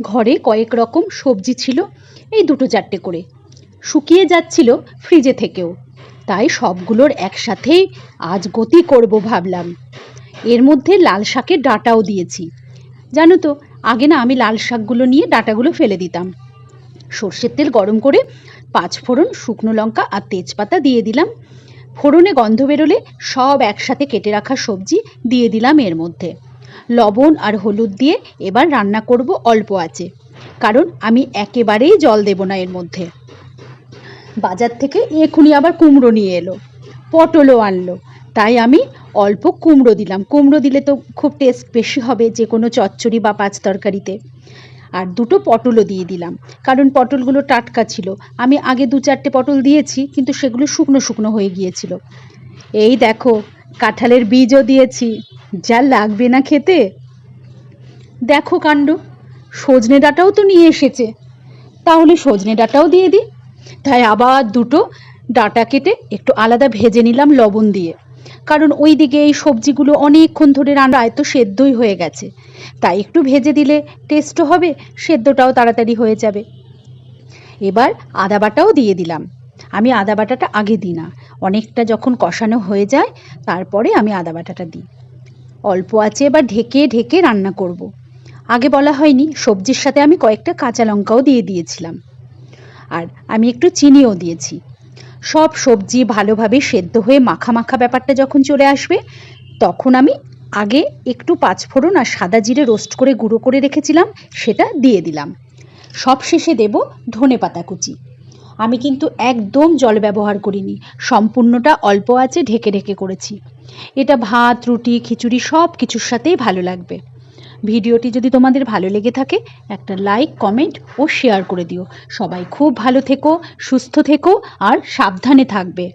ঘরে কয়েক রকম সবজি ছিল, এই দুটো চারটে করে। শুকিয়ে যাচ্ছিল ফ্রিজে থেকেও। তাই সবগুলোর একসাথেই আজ গতি করব ভাবলাম। এর মধ্যে লাল শাকের ডাঁটাও দিয়েছি। জানো তো, আগে না আমি লাল শাকগুলো নিয়ে ডাঁটাগুলো ফেলে দিতাম। সর্ষের তেল গরম করে পাঁচ ফোড়ন শুকনো লঙ্কা আর তেজপাতা দিয়ে দিলাম। ফোড়নে গন্ধ বেরোলে সব একসাথে কেটে রাখা সবজি দিয়ে দিলাম এর মধ্যে। লবণ আর হলুদ দিয়ে এবার রান্না করব অল্প আছে কারণ আমি একেবারেই জল দেব না এর মধ্যে। বাজার থেকে এখুনি আবার কুমড়ো নিয়ে এলো। পটলও আনলো। তাই আমি অল্প কুমড়ো দিলাম। কুমড়ো দিলে তো খুব টেস্ট বেশি হবে যে কোনো চচ্চড়ি বা পাঁচ তরকারিতে। আর দুটো পটলও দিয়ে দিলাম। কারণ পটলগুলো টাটকা ছিল। আমি আগে দু চারটে পটল দিয়েছি, কিন্তু সেগুলো শুকনো শুকনো হয়ে গিয়েছিল। এই দেখো কাঁঠালের বীজও দিয়েছি। যা লাগবে না খেতে। দেখো কাণ্ড, সজনে ডাঁটাও তো নিয়ে এসেছে। তাহলে সজনে ডাঁটাও দিয়ে দিই। তাই আবার দুটো ডাঁটা কেটে একটু আলাদা ভেজে নিলাম লবণ দিয়ে। কারণ ওই দিকে এই সবজিগুলো অনেকক্ষণ ধরে রান্না তো সেদ্ধই হয়ে গেছে। তাই একটু ভেজে দিলে টেস্টও হবে, সেদ্ধটাও তাড়াতাড়ি হয়ে যাবে। এবার আদা বাটাও দিয়ে দিলাম। আমি আদা বাটাটা আগে দিই না। অনেকটা যখন কষানো হয়ে যায়, তারপরে আমি আদা বাটাটা দিই। অল্প আছে এবার ঢেকে ঢেকে রান্না করব। আগে বলা হয়নি, সবজির সাথে আমি কয়েকটা কাঁচা লঙ্কাও দিয়ে দিয়েছিলাম। আর আমি একটু চিনিও দিয়েছি। সব সবজি ভালোভাবে সেদ্ধ হয়ে মাখা মাখা ব্যাপারটা যখন চলে আসবে, তখন আমি আগে একটু পাঁচফোড়ন আর সাদা জিরে রোস্ট করে গুঁড়ো করে রেখেছিলাম, সেটা দিয়ে দিলাম। সব শেষে দেব ধনে পাতা কুচি। আমি কিন্তু একদম জল ব্যবহার করিনি। সম্পূর্ণটা অল্প আছে ঢেকে ঢেকে করেছি। এটা ভাত, রুটি, খিচুড়ি সব কিছুর সাথেই ভালো লাগবে। ভিডিওটি যদি তোমাদের ভালো লেগে থাকে, একটা লাইক, কমেন্ট ও শেয়ার করে দিও। সবাই খুব ভালো থেকো, সুস্থ থেকো আর সাবধানে থাকবে।